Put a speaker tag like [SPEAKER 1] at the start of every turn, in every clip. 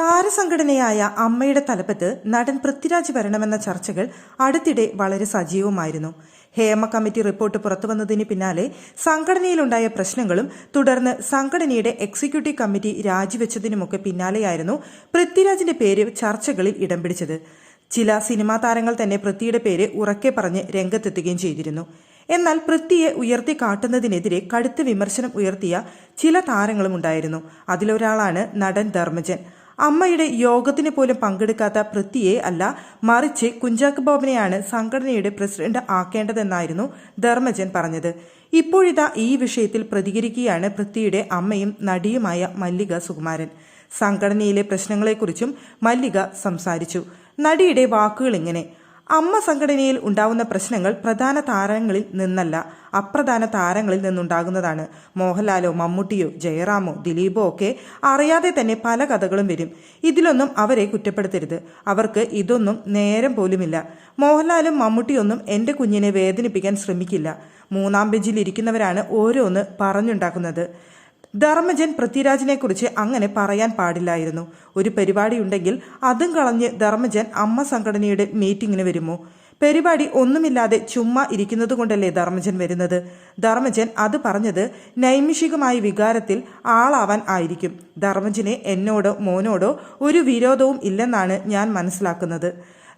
[SPEAKER 1] താരസംഘടനയായ അമ്മയുടെ തലപ്പത്ത് നടൻ പൃഥ്വിരാജ് വരണമെന്ന ചർച്ചകൾ അടുത്തിടെ വളരെ സജീവമായിരുന്നു. ഹേമ കമ്മിറ്റി റിപ്പോർട്ട് പുറത്തുവന്നതിന് പിന്നാലെ സംഘടനയിലുണ്ടായ പ്രശ്നങ്ങളും തുടർന്ന് സംഘടനയുടെ എക്സിക്യൂട്ടീവ് കമ്മിറ്റി രാജിവെച്ചതിനുമൊക്കെ പിന്നാലെയായിരുന്നു പൃഥ്വിരാജിന്റെ പേര് ചർച്ചകളിൽ ഇടം പിടിച്ചത്. ചില സിനിമാ താരങ്ങൾ തന്നെ പൃഥ്വിയുടെ പേര് ഉറക്കെ പറഞ്ഞ് രംഗത്തെത്തുകയും ചെയ്തിരുന്നു. എന്നാൽ പൃഥ്വിയെ ഉയർത്തി കാട്ടുന്നതിനെതിരെ കടുത്ത വിമർശനം ഉയർത്തിയ ചില താരങ്ങളും ഉണ്ടായിരുന്നു അതിലൊരാളാണ് നടൻ ധർമ്മജൻ. അമ്മയുടെ യോഗത്തിന് പോലും പങ്കെടുക്കാത്ത പൃഥ്വിയെ അല്ല മറിച്ച് കുഞ്ചാക്കോ ബോബനെയാണ് സംഘടനയുടെ പ്രസിഡന്റ് ആക്കേണ്ടതെന്നായിരുന്നു ധർമ്മജൻ പറഞ്ഞത്. ഇപ്പോഴിതാ ഈ വിഷയത്തിൽ പ്രതികരിക്കുകയാണ് പൃഥ്വിയുടെ അമ്മയും നടിയുമായ മല്ലിക സുകുമാരൻ. സംഘടനയിലെ പ്രശ്നങ്ങളെക്കുറിച്ചും മല്ലിക സംസാരിച്ചു. നടിയുടെ വാക്കുകൾ ഇങ്ങനെ അമ്മ സംഘടനയിൽ ഉണ്ടാകുന്ന പ്രശ്നങ്ങൾ പ്രധാന താരങ്ങളിൽ നിന്നല്ല അപ്രധാന താരങ്ങളിൽ നിന്നുണ്ടാകുന്നതാണ്. മോഹൻലാലോ മമ്മൂട്ടിയോ ജയറാമോ ദിലീപോ ഒക്കെ അറിയാതെ തന്നെ പല കഥകളും വരും. ഇതിലൊന്നും അവരെ കുറ്റപ്പെടുത്തരുത്. അവർക്ക് ഇതൊന്നും നേരം പോലുമില്ല. മോഹൻലാലും മമ്മൂട്ടിയൊന്നും എന്റെ കുഞ്ഞിനെ വേദനിപ്പിക്കാൻ ശ്രമിക്കില്ല. മൂന്നാം ബെഞ്ചിൽ ഇരിക്കുന്നവരാണ് ഓരോന്ന് പറഞ്ഞുണ്ടാക്കുന്നത്. ധർമ്മജൻ പൃഥ്വിരാജിനെ കുറിച്ച് അങ്ങനെ പറയാൻ പാടില്ലായിരുന്നു. ഒരു പരിപാടി ഉണ്ടെങ്കിൽ അതും കളഞ്ഞ് ധർമ്മജൻ അമ്മ സംഘടനയുടെ മീറ്റിംഗിന് വരുമോ? പരിപാടി ഒന്നുമില്ലാതെ ചുമ്മാ ഇരിക്കുന്നത് കൊണ്ടല്ലേ ധർമ്മജൻ വരുന്നത്? ധർമ്മജൻ അത് പറഞ്ഞത് നൈമിഷികമായ വികാരത്തിൽ ആളാവാൻ ആയിരിക്കും. ധർമ്മജനെ എന്നോടോ മോനോടോ ഒരു വിരോധവും ഇല്ലെന്നാണ് ഞാൻ മനസ്സിലാക്കുന്നത്.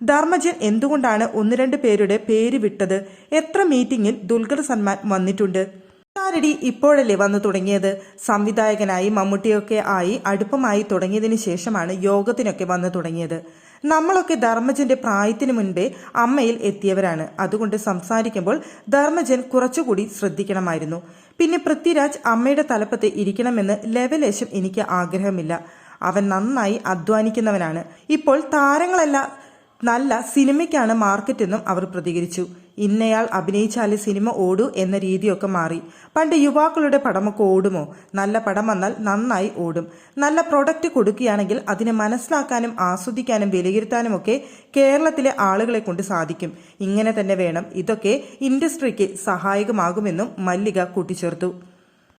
[SPEAKER 1] ധർമ്മജൻ എന്തുകൊണ്ടാണ് ഒന്ന് രണ്ട് പേരുടെ പേര് വിട്ടത്? എത്ര മീറ്റിംഗിൽ ദുൽഖർ സൽമാൻ വന്നിട്ടുണ്ട്? ആരടി ഇപ്പോഴല്ലേ വന്നു തുടങ്ങിയത്? സംവിധായകനായി മമ്മൂട്ടിയൊക്കെ ആയി അടുപ്പമായി തുടങ്ങിയതിനു ശേഷമാണ് യോഗത്തിനൊക്കെ വന്നു തുടങ്ങിയത്. നമ്മളൊക്കെ ധർമ്മജന്റെ പ്രായത്തിന് മുൻപേ അമ്മയിൽ എത്തിയവരാണ്. അതുകൊണ്ട് സംസാരിക്കുമ്പോൾ ധർമ്മജൻ കുറച്ചുകൂടി ശ്രദ്ധിക്കണമായിരുന്നു. പിന്നെ പൃഥ്വിരാജ് അമ്മയുടെ തലപ്പത്ത് ഇരിക്കണമെന്ന് ലെവലേശം എനിക്ക് ആഗ്രഹമില്ല. അവൻ നന്നായി അധ്വാനിക്കുന്നവനാണ്. ഇപ്പോൾ താരങ്ങളല്ല നല്ല സിനിമയ്ക്കാണ് മാർക്കറ്റെന്നും അവർ പ്രതികരിച്ചു. ഇന്നയാൾ അഭിനയിച്ചാലേ സിനിമ ഓടൂ എന്ന രീതിയൊക്കെ മാറി. പണ്ട് യുവാക്കളുടെ പടമൊക്കെ ഓടുമോ? നല്ല പടം വന്നാൽ നന്നായി ഓടും. നല്ല പ്രൊഡക്റ്റ് കൊടുക്കുകയാണെങ്കിൽ അതിനെ മനസ്സിലാക്കാനും ആസ്വദിക്കാനും വിലയിരുത്താനും ഒക്കെ കേരളത്തിലെ ആളുകളെ കൊണ്ട് സാധിക്കും. ഇങ്ങനെ തന്നെ വേണം. ഇതൊക്കെ ഇൻഡസ്ട്രിക്ക് സഹായകമാകുമെന്നും മല്ലിക കൂട്ടിച്ചേർത്തു.